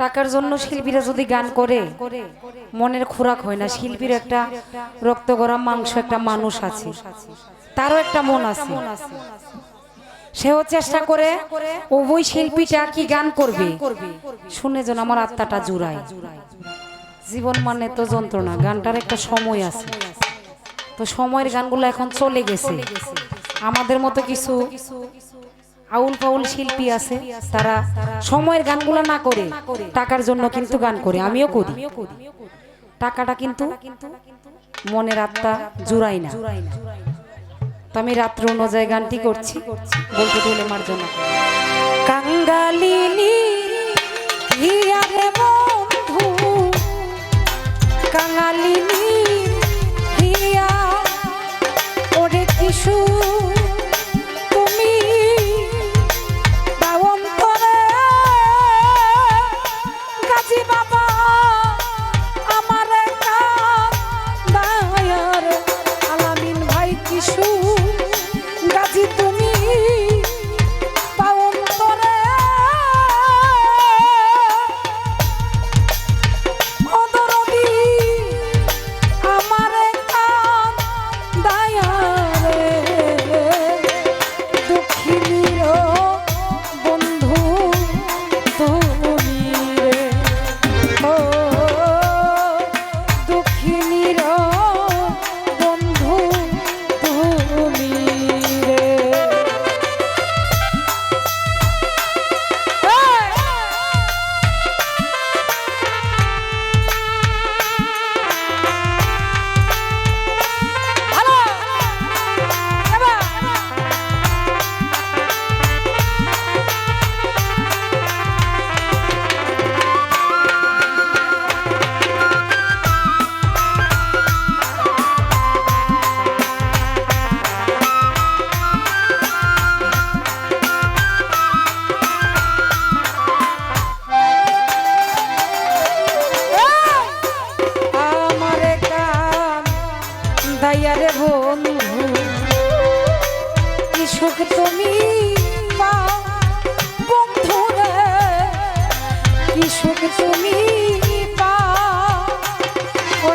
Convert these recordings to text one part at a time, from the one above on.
টাকার জন্য শিল্পীরা যদি গান করে মনের খোরাক হয় না। শিল্পীর একটা রক্ত গরম মাংস একটা মানুষ আছে। তারও একটা মন আছে। সেও চেষ্টা করে ওই শিল্পীটা কি গান করবে? শুনে যেন আমার আত্মাটা জুড়ায়। জীবন মানে তো যন্ত্রণা। গানটার একটা সময় আছে। তো সময়ের গানগুলো এখন চলে গেছে। আমাদের মতো কিছু আউল ফাউল শিল্পী আছে তারা সময়ের গানগুলো না করে টাকার জন্য কিন্তু গান করে আমিও করি টাকাটা কিন্তু মনের আত্মা জুড়াই না। তো আমি রাত্র অনুযায়ী গানটি করছি। বলতে তুলে মার জন্য। কাঙ্গালিনী বন্ধু কাঙালিনী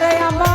ওরে আমার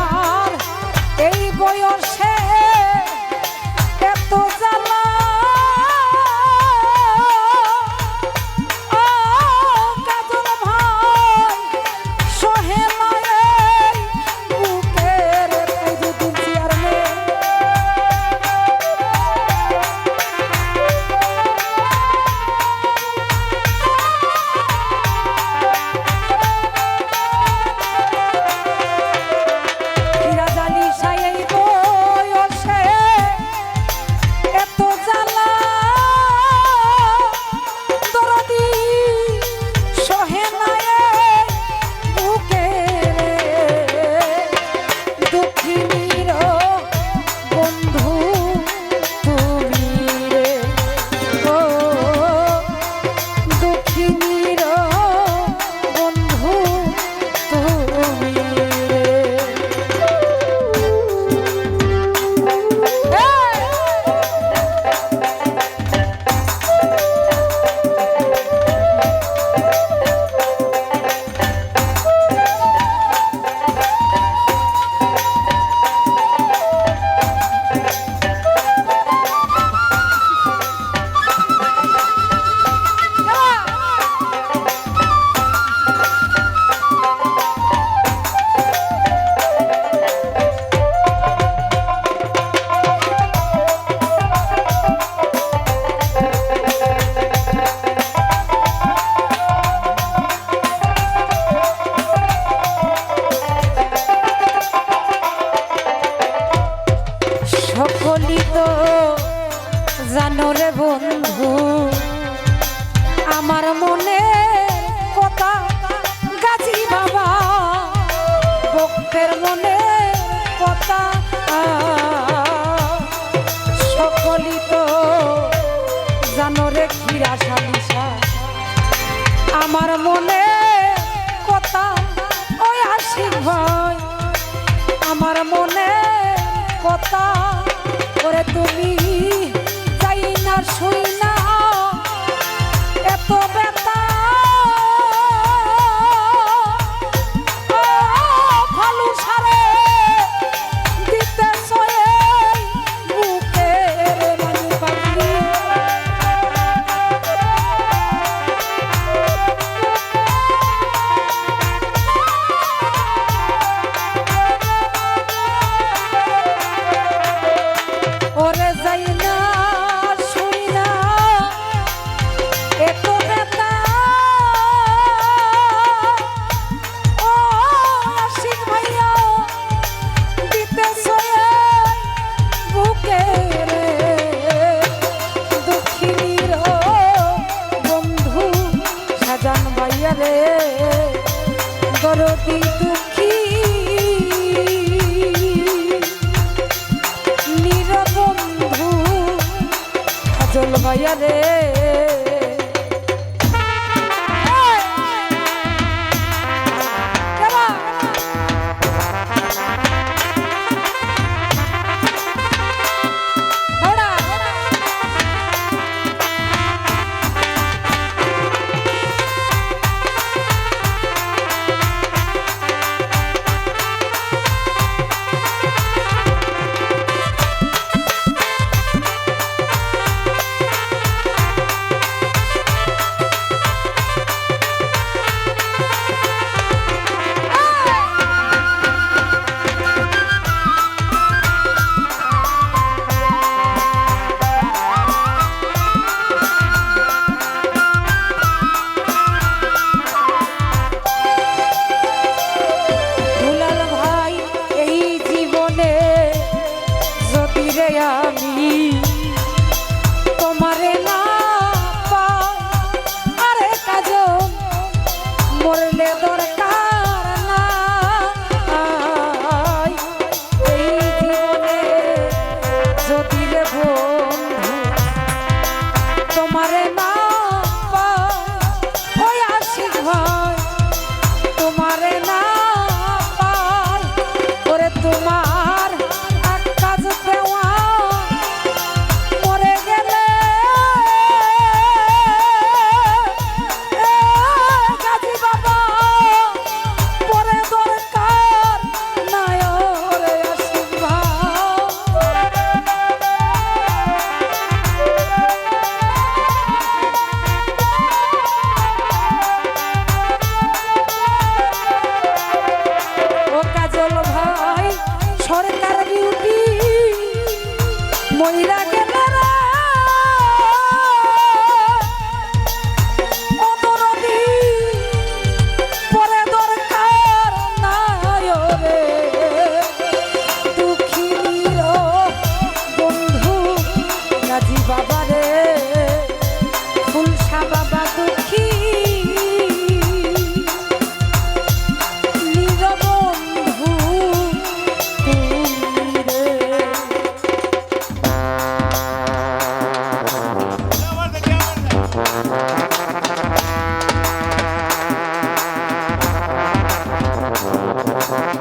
রে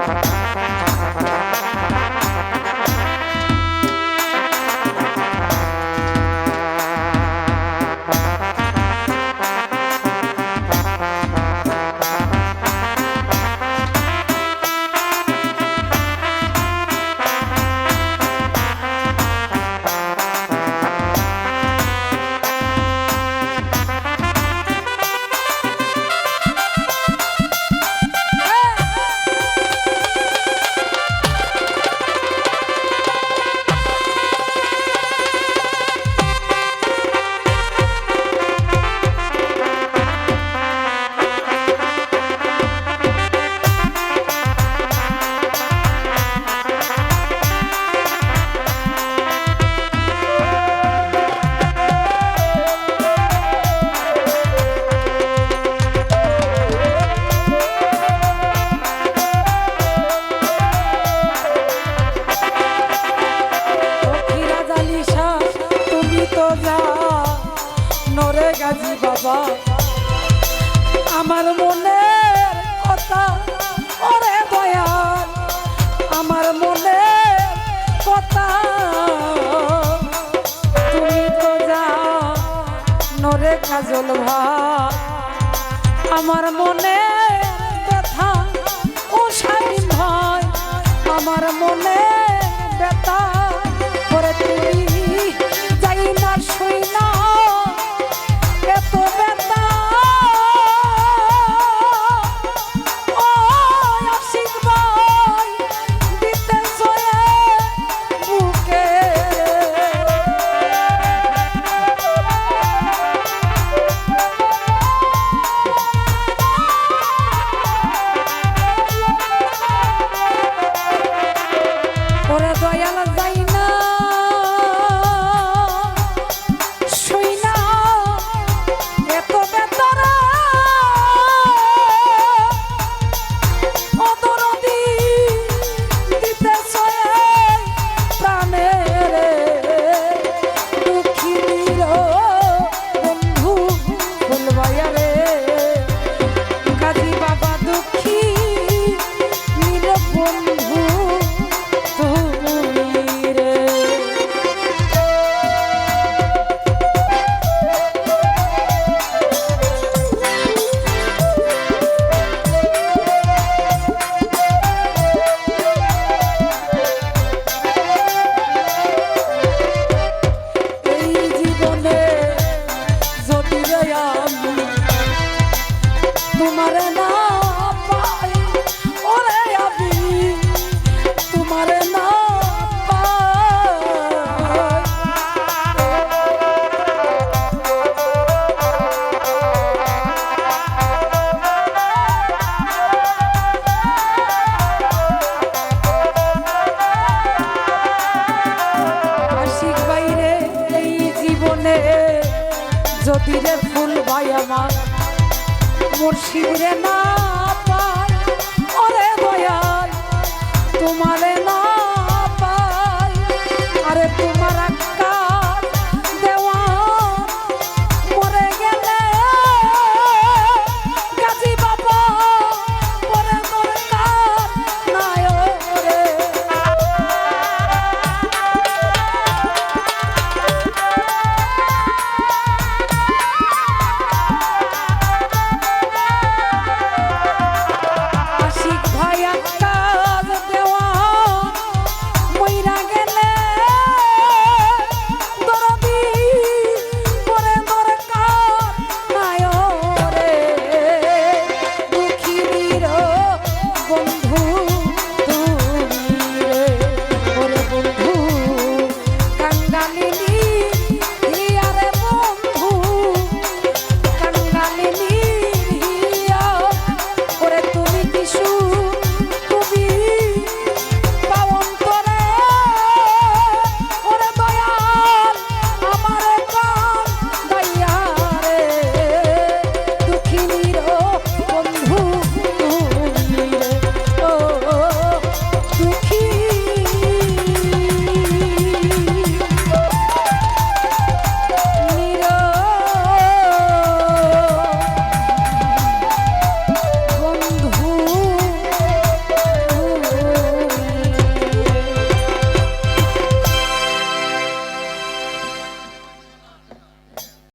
Bye. কাজল ভাই আমার মনে মুর্শিদ রে না পায়। ওরে দয়াল তোমার